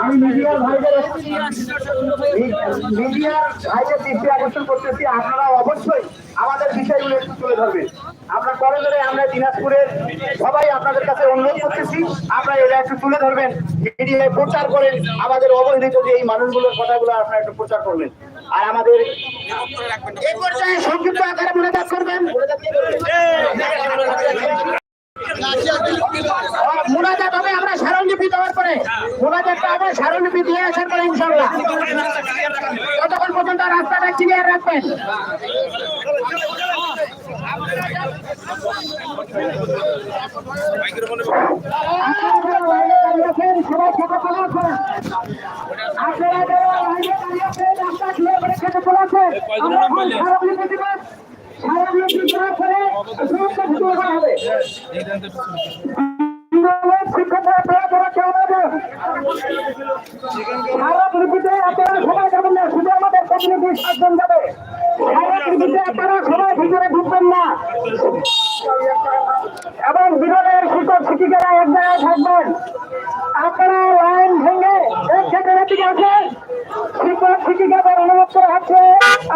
আমি মিডিয়ার ভাইদের আকর্ষণ করতেছি আপনারা অবশ্যই আমাদের বিষয়গুলো একটু তুলে ধরবেন আমরা করে ধরে আমরা দিনাজপুরের সবাই আপনাদের কাছে অনুরোধ করতেছি আপনারা এটা একটু তুলে ধরবেন। মিডিয়ায় প্রচার করেন, আমাদের অবহেলিত যে এই মানুষগুলোর কথাগুলো আপনারা একটু প্রচার করবেন আর আমাদের এই পর্যায়ে সংক্ষিপ্ত আকারে মোনাজাত করবেন। মোনাজাত হবে, আমরা স্মারকলিপি দেওয়ার পরে দিয়ে আসার পরে ইনশাল্লাহ ততক্ষণ পর্যন্ত রাস্তাটা ক্লিয়ার রাখবেন সবাই খেতে চলে আসেন আপনারা সবাই যাবেন না, শুধু আমাদের প্রতিনিধি সাতজন যাবে। আপনারা সবাই না এবং বিদ্যালয়ের শিক্ষক, শিক্ষিকারা এক জায়গায় থাকবেন। আপনারা লাইন ভেঙে এক সেকেন্ডের দিকে আসেন। শিক্ষক, শিক্ষিকাদের অনুরোধ করা হচ্ছে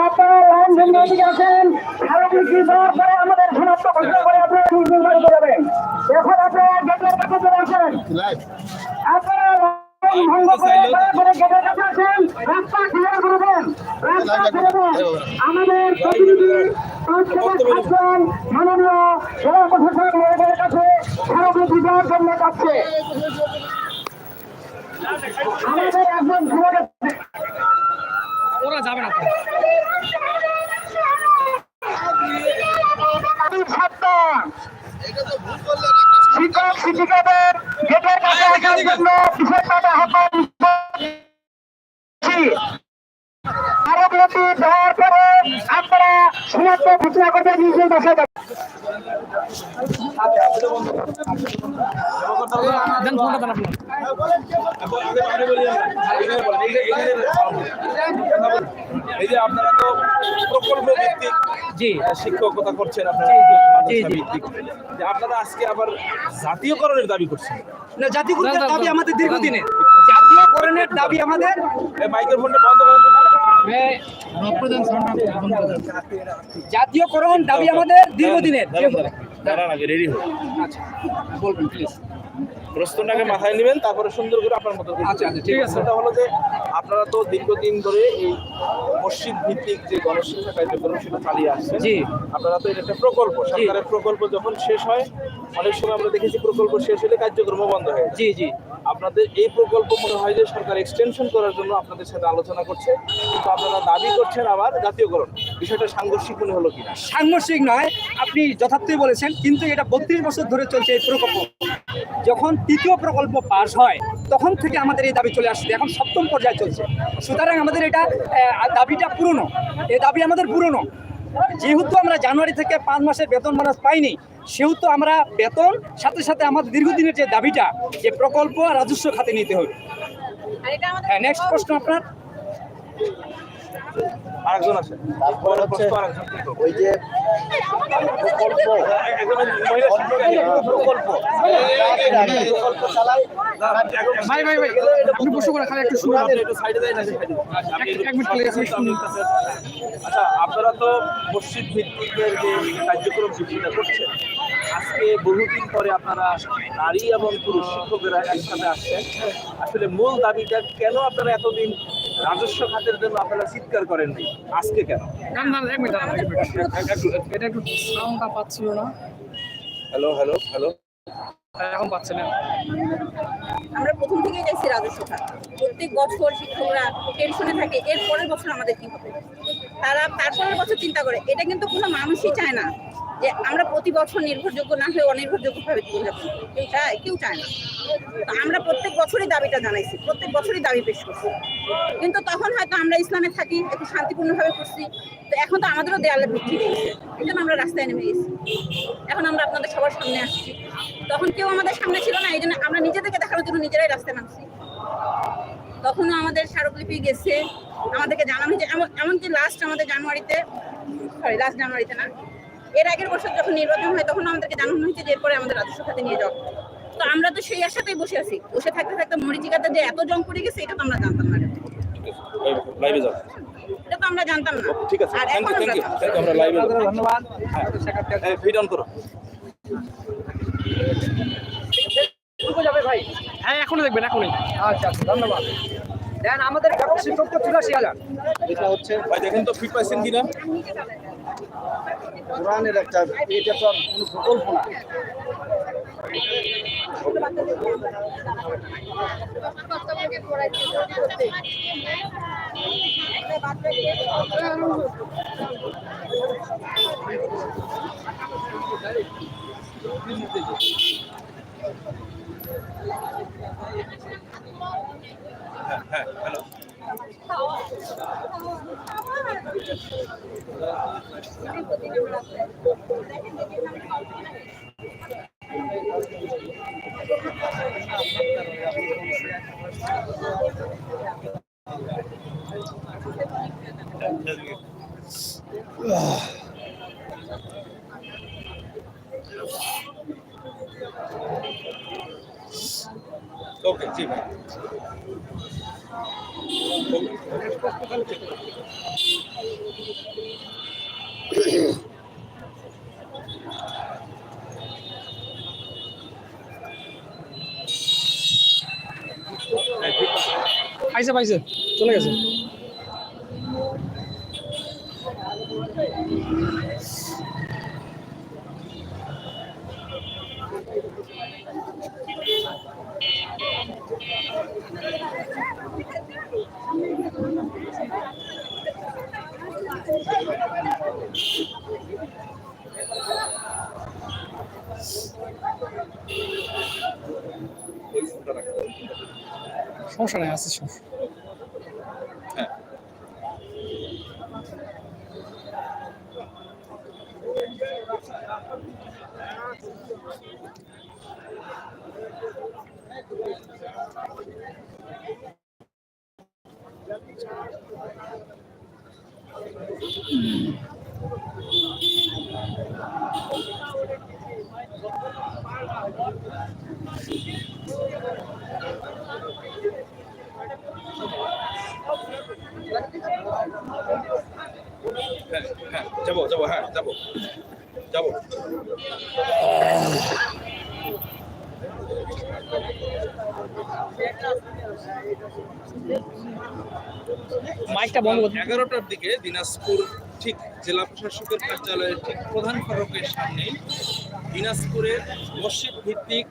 আপনারা লাইন ভেঙে এদিকে আসেন। স্মারকলিপি দেওয়ার আমাদের শনাক্ত ঘোষণা করে আপনারা নিজ বাড়িতে যাবেন এখন আপনারা চলে আসেন। আপনারা ভঙ্গ করে রাস্তা রাস্তা আমাদের প্রতিনিধি পাঁচ মাননীয় জেলা প্রশাসক মহোদয়ের কাছে স্মারকলিপি দেওয়ার জন্য যাচ্ছে। আমাদের একজন ঘুরে গেছে ওরা যাবে না তো। শিক্ষক শিক্ষিকাদের গেটের কাছে আসার জন্য বিশেষভাবে আহ্বান করছি। স্মারকলিপি দেওয়ার পরে ঘোষণা বাসায় এই যে আপনারা তো প্রকল্প ভিত্তিক জি। শিক্ষকতা করছেন আপনারা জি, জি, মাদ্রাসা জি। ভিত্তিক। যে আপনারা আজকে আবার জাতীয়করণের দাবি করছেন। না জাতীয়করণের না, দাবি আমাদের দীর্ঘদিনের। জাতীয়করণের দাবি আমাদের। এই মাইকের ফোনটা বন্ধ করেন। জাতীয়করণ দাবি আমাদের দীর্ঘদিনের। রেডি হোক আচ্ছা বলবেন প্লিজ প্রশ্নটাকে মাথায় নেবেন তারপরে সুন্দর করে আপনার মতো আচ্ছা, আচ্ছা, ঠিক আছে। হলো যে আপনারা তো দীর্ঘদিন ধরে এই মসজিদ ভিত্তিক যে গণশিক্ষা কার্যক্রম সেটা চালিয়ে আসছেন। জি। আপনারা তো এটা একটা প্রকল্প। সরকারের প্রকল্প যখন শেষ হয় অনেক সময় আমরা দেখেছি প্রকল্প শেষ হলে কার্যক্রম বন্ধ হয়ে। জি জি। আপনাদের এই প্রকল্প মনে হয় যে সরকার এক্সটেনশন করার জন্য আপনাদের সাথে আলোচনা করছে। কিন্তু আপনারা দাবি করছেন আবার জাতীয়করণ। বিষয়টা সাংঘর্ষিক মনে হলো কিনা? সাংঘর্ষিক নয় আপনি যথার্থই বলেছেন কিন্তু এটা বত্রিশ বছর ধরে চলছে এই প্রকল্প। যখন তৃতীয় প্রকল্প পাশ হয় তখন থেকে আমাদের এই দাবি চলে আসছে এখন সপ্তম পর্যায়ে চলছে। সুতরাং আমাদের এটা দাবিটা পুরনো। এই দাবি আমাদের পুরনো। যেহেতু আমরা জানুয়ারি থেকে পাঁচ মাসের বেতন বোনাস পাইনি সেহেতু আমরা বেতন সাথে সাথে আমাদের দীর্ঘদিনের যে দাবিটা যে প্রকল্প রাজস্ব খাতে নিতে হবে। হ্যাঁ নেক্সট প্রশ্ন আপনার? আরেকজন আছে। তারপর হচ্ছে প্রশ্ন আরেকজন। কিন্তু। ওই যে একজন মহিলা শিক্ষিকা প্রকল্প। প্রকল্প। চালায় ভাই ভাই ভাই আপনি প্রশ্ন করে খালি একটু শুনুন আপনারা একটু সাইডে যাই না সাইডে আমি এক- এক মিনিট খালি আচ্ছা আপনারা তো মসজিদ ভিত্তিকের যে কার্যক্রম করছেন। আজকে বহুদিন পরে আপনারা নারী এবং পুরুষ শিক্ষকেরা একসাথে আসছেন। আসলে মূল দাবিটা কেন আপনারা এতদিন রাজস্ব খাতের জন্য আপনারা চিৎকার করেননি আজকে কেন। এটা একটু সাউন্ডটা পাচ্ছিল না। হ্যালো হ্যালো হ্যালো এখন পাচ্ছে না আমরা প্রথম থেকেই দেখছি রাজস্ব খাত। প্রত্যেক বছর শিক্ষকরা টেনশনে থাকে এর পরের বছর আমাদের কি হবে? তারা তারপরের বছর চিন্তা করে এটা কিন্তু কোনো মানুষই চায় না। যে আমরা প্রতি বছর নির্ভরযোগ্য না হয়ে অনির্ভরযোগ্য ভাবে জীবনযাপন করি। কেউ চায় কেউ চায় না। আমরা প্রত্যেক বছরই দাবিটা জানাইছি। প্রত্যেক বছরই দাবি পেশ করছি। কিন্তু তখন হয়তো আমরা ইসলামে থাকি, একটু শান্তিপূর্ণভাবে করছি তো এখন তো আমাদেরও দেয়ালে ভিত্তি দিয়েছে এই জন্য আমরা রাস্তায় নেমে গেছি। এখন আমরা আপনাদের সবার সামনে আসছি। তখন কেউ আমাদের সামনে ছিল না, এই জন্য আমরা নিজেদেরকে দেখানোর জন্য নিজেরাই রাস্তায় নামছি। তখনও আমাদের স্মারকলিপি গেছে। আমাদেরকে জানানো হয়েছে। এমন এমনকি লাস্ট আমাদের জানুয়ারিতে সরি লাস্ট জানুয়ারিতে না। এর আগের বছর যখন নির্বাচন হয় তখন আমাদেরকে জানানো হয়েছে যে এরপরে আমাদের রাজস্ব খাতে নিয়ে যাওয়া তো আমরা তো সেই আশাতেই বসে আছি। বসে থাকতে থাকতে মরিচিকাতে যে এত জং পড়ে গেছে এটা তো আমরা জানতাম না। লাইভে যাও। এটা তো আমরা জানতাম না। ঠিক আছে। Thank you thank you thank আমরা লাইভে ধন্যবাদ। ফিড অন করো। যাবে ভাই। হ্যাঁ এখনও দেখবেন এখনই। আচ্ছা আচ্ছা ধন্যবাদ। দেন আমাদের একক শিক্ষক তো চুরাশি হাজার। এটা হচ্ছে ভাই দেখেন তো ফিট পাইছেন কিনা? কোরআনের একটা এটা তো আর কোনো প্রকল্প না। হ্যাঁ হ্যালো ওকে জি ভাই পাইছে পাইছে। চলে গেছে। সমস্যা নাই আছে সমস্যা। যাব যাব হ্যাঁ যাব। যাব। মাইকটা বন্ধ এগারোটার দিকে দিনাজপুর ঠিক জেলা প্রশাসকের কার্যালয়ের ঠিক প্রধান ফটকের সামনে দিনাজপুরের মসজিদ ভিত্তিক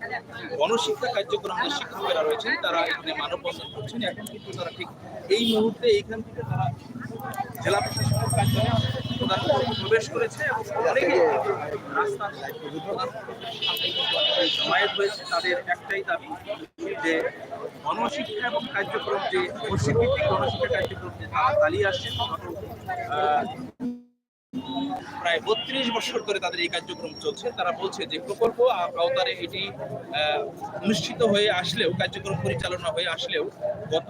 গণশিক্ষা কার্যক্রম যে শিক্ষকেরা রয়েছেন, তারা এখানে মানববন্ধন করছেন। এখন কিন্তু তারা ঠিক এই মুহূর্তে এইখান থেকে তারা জেলা প্রশাসকের কার্যালয়ে প্রবেশ করেছে এবং অনেকে রাস্তার জমায়েত হয়েছে। তাদের একটাই দাবি যে গণশিক্ষা এবং কার্যক্রম যে মসজিদ ভিত্তিক গণশিক্ষা কার্যক্রম যে তারা চালিয়ে আসছে প্রায় বত্রিশ বছর ধরে তাদের এই কার্যক্রম চলছে। তারা বলছে যে প্রকল্প আওতারে এটি অনুষ্ঠিত হয়ে আসলেও, কার্যক্রম পরিচালনা হয়ে আসলেও গত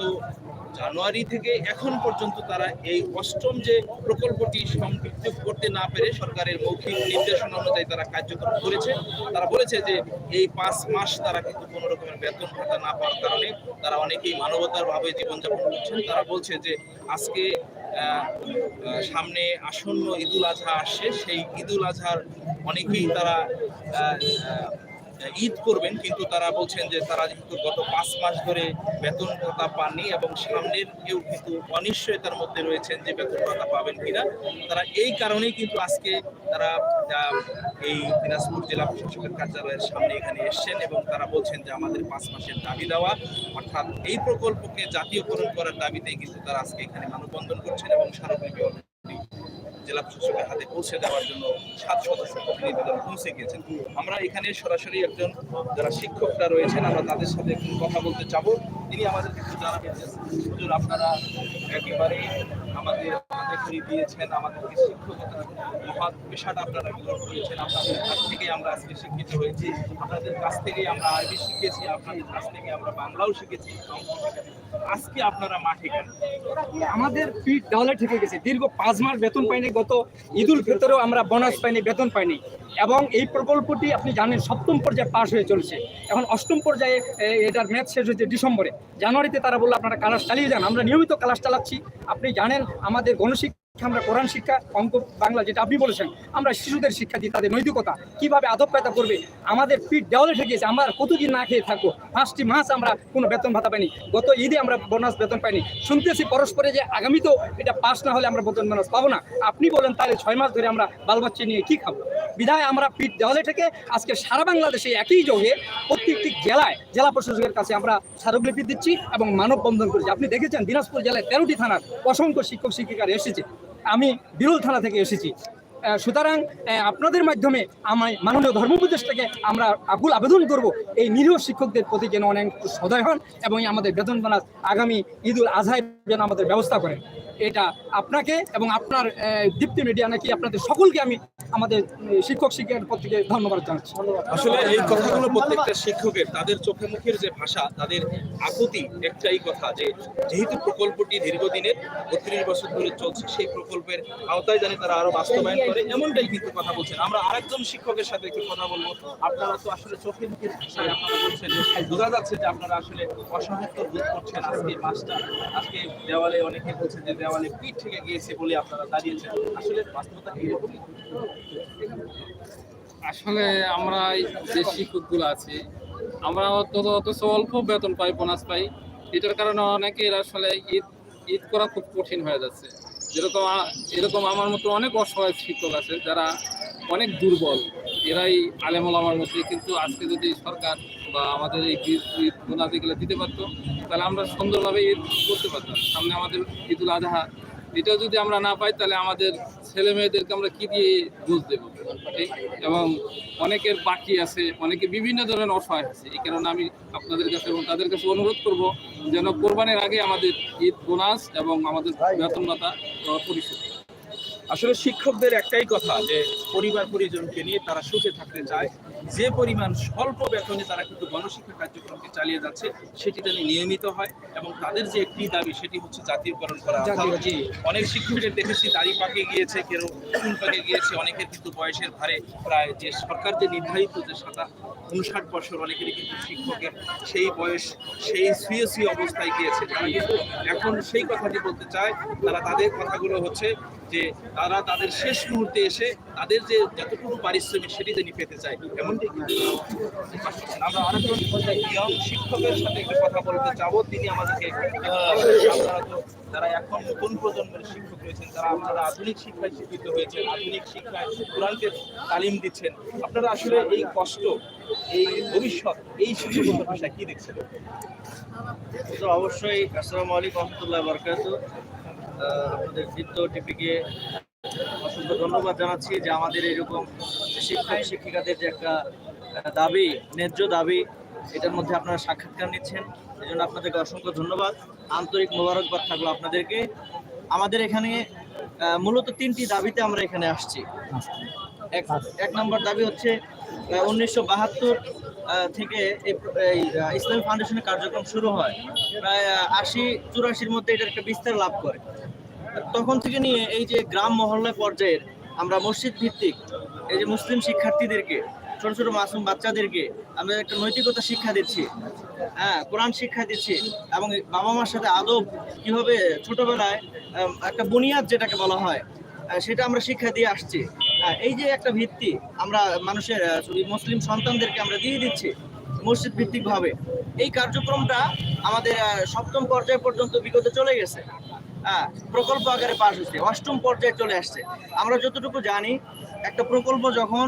জানুয়ারি থেকে এখন পর্যন্ত তারা এই অষ্টম যে প্রকল্পটি সম্পৃক্ত করতে না পেরে সরকারের মৌখিক নির্দেশনা অনুযায়ী তারা কার্যক্রম করেছে। তারা বলেছে যে এই পাঁচ মাস তারা কিন্তু কোনো রকমের বেতন ভাতা না পাওয়ার কারণে তারা অনেকেই মানবতার ভাবে জীবনযাপন করছেন। তারা বলছে যে আজকে সামনে আসন্ন ঈদুল আজহা আসছে। সেই ঈদুল আজহার অনেকেই তারা ঈদ করবেন, কিন্তু তারা বলছেন যে তারা যেহেতু গত পাঁচ মাস ধরে বেতন ভাতা পাননি এবং সামনের কেউ কিন্তু অনিশ্চয়তার মধ্যে রয়েছেন যে বেতন ভাতা পাবেন কিনা, তারা এই কারণেই কিন্তু আজকে তারা এই দিনাজপুর জেলা প্রশাসকের কার্যালয়ের সামনে এখানে এসেছেন এবং তারা বলছেন যে আমাদের পাঁচ মাসের দাবি দেওয়া, অর্থাৎ এই প্রকল্পকে জাতীয়করণ করার দাবিতে কিন্তু তারা আজকে এখানে মানববন্ধন করছেন এবং already জেলা প্রশাসকের হাতে পৌঁছে দেওয়ার জন্য সাত সদস্য প্রতিনিধিদল পৌঁছে গিয়েছেন। আমরা এখানে সরাসরি একজন যারা শিক্ষকরা রয়েছেন, আমরা তাদের সাথে কথা বলতে চাবো। তিনি আমাদের কিছু জানাবেন যে আপনারা একেবারে আমাদের হাতে দিয়েছেন, আমাদেরকে শিক্ষকতার মহৎ পেশাটা আপনারা গ্রহণ করেছেন, আপনাদের কাছ থেকে আমরা আজকে শিক্ষিত হয়েছি। আপনাদের কাছ থেকে আমরা আরবি শিখেছি, আপনাদের কাছ থেকে আমরা বাংলাও শিখেছি। আজকে আপনারা মাঠে কেন? আমাদের পিঠ দেওয়ালে ঠেকে গেছে। দীর্ঘ পাঁচ মাস বেতন পাইনি, গত ঈদুল ফিতরেও আমরা বোনাস পাইনি, বেতন পাইনি। এবং এই প্রকল্পটি আপনি জানেন, সপ্তম পর্যায়ে পাশ হয়ে চলছে। এখন অষ্টম পর্যায়ে এটার ম্যাচ শেষ হয়েছে ডিসেম্বরে। জানুয়ারিতে তারা বলল, আপনারা ক্লাস চালিয়ে যান। আমরা নিয়মিত ক্লাস চালাচ্ছি। আপনি জানেন আমাদের গণশিক্ষা আমরা কোরআন শিক্ষা, অঙ্ক, বাংলা যেটা আপনি বলেছেন, আমরা শিশুদের শিক্ষা দিই, তাদের নৈতিকতা, কীভাবে আদব পেতা করবে, আমাদের পিঠ দেওয়ালে ঠেকেছে আমরা কতদিন না খেয়ে থাকব, পাঁচটি মাস আমরা কোনো বেতন ভাতা পাইনি, গত ঈদে আমরা বোনাস বেতন পাইনি, শুনতেছি পরস্পরে যে আগামীতেও এটা পাস না হলে আমরা বেতন বোনাস পাবো না, আপনি বলেন তাহলে ছয় মাস ধরে আমরা বাল বাচ্চা নিয়ে কি খাব? বিধায় আমরা পিঠ দেওয়ালে থেকে আজকে সারা বাংলাদেশে একই যোগে প্রত্যেকটি জেলায় জেলা প্রশাসকের কাছে আমরা স্মারকলিপি দিচ্ছি এবং মানববন্ধন করেছি। আপনি দেখেছেন দিনাজপুর জেলায় তেরোটি থানার অসংখ্য শিক্ষক শিক্ষিকারা এসেছে। আমি বিরুল থানা থেকে এসেছি। সুতরাং আপনাদের মাধ্যমে আমায় মাননীয় ধর্ম উপদেষ্টাকে আমরা আকুল আবেদন করব। এই নিরীহ শিক্ষকদের প্রতি যেন অনেক সদয় হন এবং আমাদের বেতন বোনাস আগামী ঈদুল আজহায় যেন আমাদের ব্যবস্থা করেন। এটা আপনাকে এবং আপনার দীপ্তি মিডিয়া নাকি আপনাদের সকলকে আমি আমাদের শিক্ষক শিক্ষকের থেকে ধন্যবাদ জানাচ্ছি। আসলে এই কথাগুলো প্রত্যেকটা শিক্ষকের, তাদের চোখে মুখের যে ভাষা, তাদের আকুতি একটাই কথা যে, যেহেতু প্রকল্পটি দীর্ঘদিনের, বত্রিশ বছর ধরে চলছে, সেই প্রকল্পের আওতায় জানি তারা আরও বাস্তবায়ন করে এমনটাই কিন্তু কথা বলছেন। আমরা আরেকজন শিক্ষকের সাথে একটু কথা বলব। আপনারা তো আসলে বলছেন বোঝা যাচ্ছে যে আপনারা আসলে অসহায়ত্ব বোধ করছেন আজকে মাসটা। আজকে দেওয়ালে অনেকে বলছে যে দেওয়ালে পিঠ থেকে গিয়েছে বলে আপনারা দাঁড়িয়েছেন। আসলে বাস্তবতা আসলে আমরা যে শিক্ষকগুলো আছি, আমরা অত অত অল্প বেতন পাই, বোনাস পাই। এটার কারণে অনেকের আসলে ঈদ ঈদ করা খুব কঠিন হয়ে যাচ্ছে। যেরকম এরকম আমার মতো অনেক অসহায় শিক্ষক আছে, যারা অনেক দুর্বল, এরাই আলেমল আমার মধ্যে, কিন্তু আজকে যদি সরকার বা আমাদের এই বোনাস এগুলো দিতে পারতো, তাহলে আমরা সুন্দরভাবে করতে পারতাম। সামনে আমাদের ঈদুল আজহা, এটাও যদি আমরা না পাই, তাহলে আমাদের ছেলে মেয়েদেরকে আমরা কী দিয়ে বুঝ দেবো? ঠিক এবং অনেকের বাকি আছে অনেকে বিভিন্ন ধরনের অসহায় আছে এই কারণে আমি আপনাদের কাছে এবং তাদের কাছে অনুরোধ করব যেন কোরবানির আগে আমাদের ঈদ বোনাস এবং আমাদের বেতন ভাতা পরিশোধ। আসলে শিক্ষকদের একটাই কথা যে পরিবার পরিজনকে নিয়ে তারা সুখে থাকতে চায়। যে পরিমাণ স্বল্প বেতনে তারা কিন্তু গণশিক্ষা কার্যক্রমকে চালিয়ে যাচ্ছে সেটি যেন নিয়মিত হয় এবং তাদের যে একটি দাবি সেটি হচ্ছে জাতীয়করণ করা। অনেক শিক্ষকের দেখেছি দাড়ি পাকে গিয়েছে কেউ চুল পাকে গিয়েছে অনেকের কিন্তু বয়সের ভারে প্রায় যে সরকার যে নির্ধারিত যে সাতা উনষাট বছর অনেকেরই কিন্তু শিক্ষকের সেই বয়স সেই শুয়ে শুয়ে অবস্থায় গিয়েছে। তারা কিন্তু এখন সেই কথাটি বলতে চায় তারা তাদের কথাগুলো হচ্ছে যে তারা তাদের শেষ মুহূর্তে এসে তাদের যে যতটুকু পারিশ্রমিক সেটি তিনি পেতে চায়। এমনটি আমরা আরেকজন ইয়ং শিক্ষকের সাথে একটু কথা বলতে যাব। তিনি আমাদেরকে যারা এখন কোন প্রজন্মের শিক্ষক রয়েছেন তারা আপনারা আধুনিক শিক্ষায় শিক্ষিত হয়েছেন, আধুনিক শিক্ষায় কোরআনকে তালিম দিচ্ছেন, আপনারা আসলে এই কষ্ট, এই ভবিষ্যৎ, এই শিক্ষকতার ভাষায় কি দেখছেন? তো অবশ্যই, আসসালামু আলাইকুম রহমতুল্লাহ বরকাত। আপনাদের বৃত্ত টিপিকে অসংখ্য ধন্যবাদ জানাচ্ছি যে আমাদের এরকম শিক্ষক শিক্ষিকাদের যে একটা দাবি, ন্যায্য দাবি, এটার মধ্যে আপনারা সাক্ষাৎকার নিচ্ছেন। এই জন্য আপনাদেরকে অসংখ্য ধন্যবাদ। আন্তরিক মোবারকবাদ থাকল আপনাদেরকে। আমাদের এখানে মূলত তিনটি দাবিতে আমরা এখানে আসছি। এক এক নম্বর দাবি হচ্ছে উনিশশো বাহাত্তর থেকে এই ইসলামী ফাউন্ডেশনের কার্যক্রম শুরু হয়। প্রায় আশি চুরাশির মধ্যে এটার একটা বিস্তার লাভ করে। তখন থেকে নিয়ে এই যে গ্রাম মহল্লা পর্যায়ের আমরা মসজিদ ভিত্তিক এই যে মুসলিম শিক্ষার্থীদেরকে ছোট ছোট মাসুম বাচ্চাদেরকে আমরা একটা নৈতিকতা শিক্ষা দিচ্ছি। হ্যাঁ কোরআন শিক্ষা দিচ্ছি এবং বাবা মার সাথে আদব কীভাবে ছোটবেলায় একটা বুনিয়াদ যেটাকে বলা হয় সেটা আমরা শিক্ষা দিয়ে আসছি। এই যে একটা ভিত্তি আমরা মানুষের মুসলিম সন্তানদেরকে আমরা দিয়ে দিচ্ছি মসজিদ ভিত্তিক ভাবে এই কার্যক্রমটা আমাদের সপ্তম পর্যায় পর্যন্ত বিগত চলে গেছে। প্রকল্প আকারে পাশ হচ্ছে, অষ্টম পর্যায়ে চলে আসছে। আমরা যতটুকু জানি, একটা প্রকল্প যখন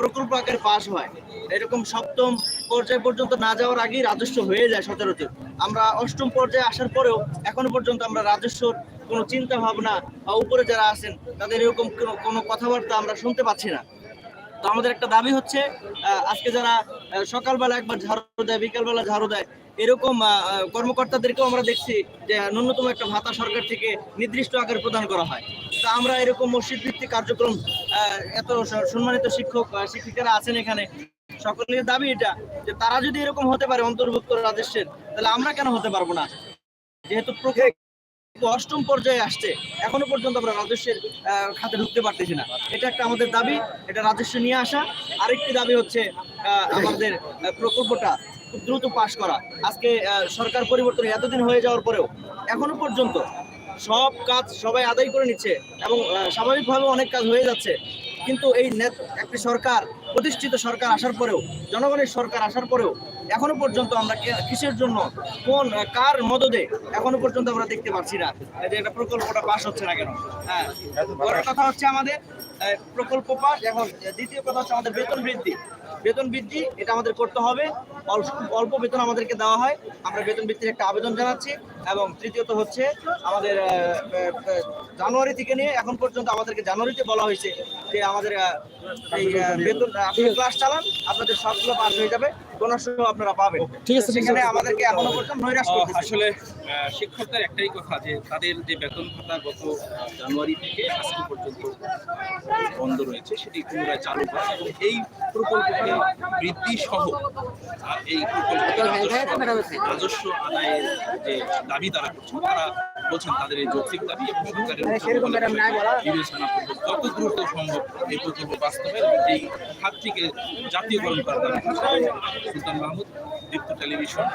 প্রকল্প আকারে পাশ হয় এরকম সপ্তম পর্যায় পর্যন্ত না যাওয়ার আগেই রাজস্ব হয়ে যায় সচরাচর আমরা অষ্টম পর্যায়ে আসার পরেও এখনও পর্যন্ত আমরা রাজস্বর কোনো চিন্তা ভাবনা বা উপরে যারা আছেন, তাদের এরকম কোনো কোনো কথাবার্তা আমরা শুনতে পাচ্ছি না। তো আমাদের একটা দাবি হচ্ছে আজকে যারা সকালবেলা একবার ঝাড়ু দেয়, বিকালবেলা ঝাড়ু দেয়, এরকম কর্মকর্তাদেরকেও আমরা দেখছি যে ন্যূনতম একটা ভাতা সরকার থেকে নির্দিষ্ট আকারে প্রদান করা হয়। তা আমরা এরকম মসজিদ ভিত্তিক কার্যক্রম এত সম্মানিত শিক্ষক শিক্ষিকারা আছেন এখানে সকলের দাবি এটা, যে তারা যদি এরকম হতে পারে অন্তর্ভুক্ত রাজস্বের, তাহলে আমরা কেন হতে পারব না? যেহেতু অষ্টম পর্যায়ে আসছে, এখনও পর্যন্ত আমরা রাজস্বের খাতে ঢুকতে পারতেছি না। এটা একটা আমাদের দাবি, এটা রাজস্ব নিয়ে আসা। আরেকটি দাবি হচ্ছে আমাদের প্রকল্পটা খুব দ্রুত পাশ করা। আজকে সরকার পরিবর্তন এতদিন হয়ে যাওয়ার পরেও এখনও পর্যন্ত সব কাজ সবাই আদায় করে নিচ্ছে এবং স্বাভাবিকভাবে অনেক কাজ হয়ে যাচ্ছে। কিন্তু এই একটি সরকার প্রতিষ্ঠিত সরকার আসার পরেও, জনগণের সরকার আসার পরেও এখনও পর্যন্ত আমরা কিসের জন্য, কোন, কার মদদে এখনও পর্যন্ত আমরা দেখতে পাচ্ছি না। যে এটা প্রকল্পটা পাস হচ্ছে না কেন? হ্যাঁ। কথা হচ্ছে আমাদের প্রকল্প পাস এখন দ্বিতীয় কথা হচ্ছে আমাদের বেতন বৃদ্ধি। বেতন বৃদ্ধি, এটা আমাদের করতে হবে। অল্প বেতন আমাদেরকে দেওয়া হয়। আমরা বেতন বৃদ্ধির একটা আবেদন জানাচ্ছি এবং তৃতীয়ত হচ্ছে আমাদের জানুয়ারি থেকে নিয়ে এখন পর্যন্ত আমাদেরকে জানুয়ারিতে বলা হয়েছে যে আমাদের এই বেতন আপনি ক্লাস চালান, আপনাদের সবগুলো পাস হয়ে যাবে। বোনাস আপনারা পাবেন। ঠিক আছে, সেখানে আমাদেরকে এখনও পর্যন্ত নৈরাশ আসলে শিক্ষকদের একটাই কথা যে তাদের যে বেতন ভাতা গত জানুয়ারি থেকে আজকে পর্যন্ত বন্ধ রয়েছে সেটি পুনরায় চালু করা এবং এই প্রকল্পকে বৃদ্ধি সহ এই প্রকল্পকে রাজস্ব- রাজস্ব আদায়ের যে দাবি তারা করছেন তারা বলছেন তাদের এই যৌক্তিক দাবি এবং সরকারের বিবেচনা করবে। যত দ্রুত সম্ভব এই প্রকল্প বাস্তবে এই খাতটিকে জাতীয়করণ করার দাবি সুলতান মাহমুদ দীপ্ত টেলিভিশন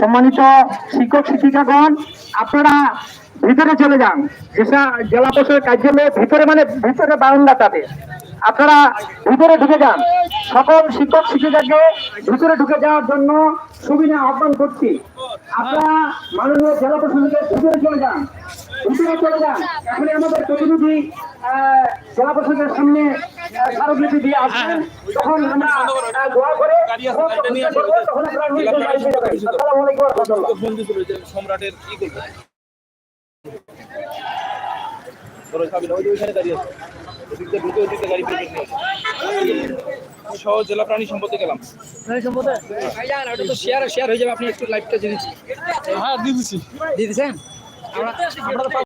সম্মানিত শিক্ষক শিক্ষিকাগণ আপনারা ভিতরে চলে যান। জেলা পরিষদের কার্যালয়ে ভিতরে মানে ভিতরে বারান্দা তাদের আপনারা ভিতরে ঢুকে যান। সকল শিক্ষক শিক্ষিকাকে ভিতরে ঢুকে যাওয়ার জন্য সুবিধা আহ্বান করছি। আপনারা মাননীয় জেলা প্রশাসনকে ভিতরে চলে যান। ভিতরে চলে যান। এখন আমাদের প্রতিনিধি জেলা প্রশাসনের সামনে স্মারকলিপি দিয়ে আসবেন। তখন আমরা দোয়া করে তখন আপনারা সম্রাটের কি দাঁড়িয়ে আছে ওদিক দিয়ে ঢুকে ওদিক গাড়ি বের। সহ জেলা প্রাণী সম্পদে গেলাম। ভাইজান ওটা তো শেয়ার শেয়ার হয়ে যাবে। আপনি একটু লাইভটা জেনেছি। হ্যাঁ দিয়ে দিচ্ছি। দিয়ে দিচ্ছেন? আমরা আমরা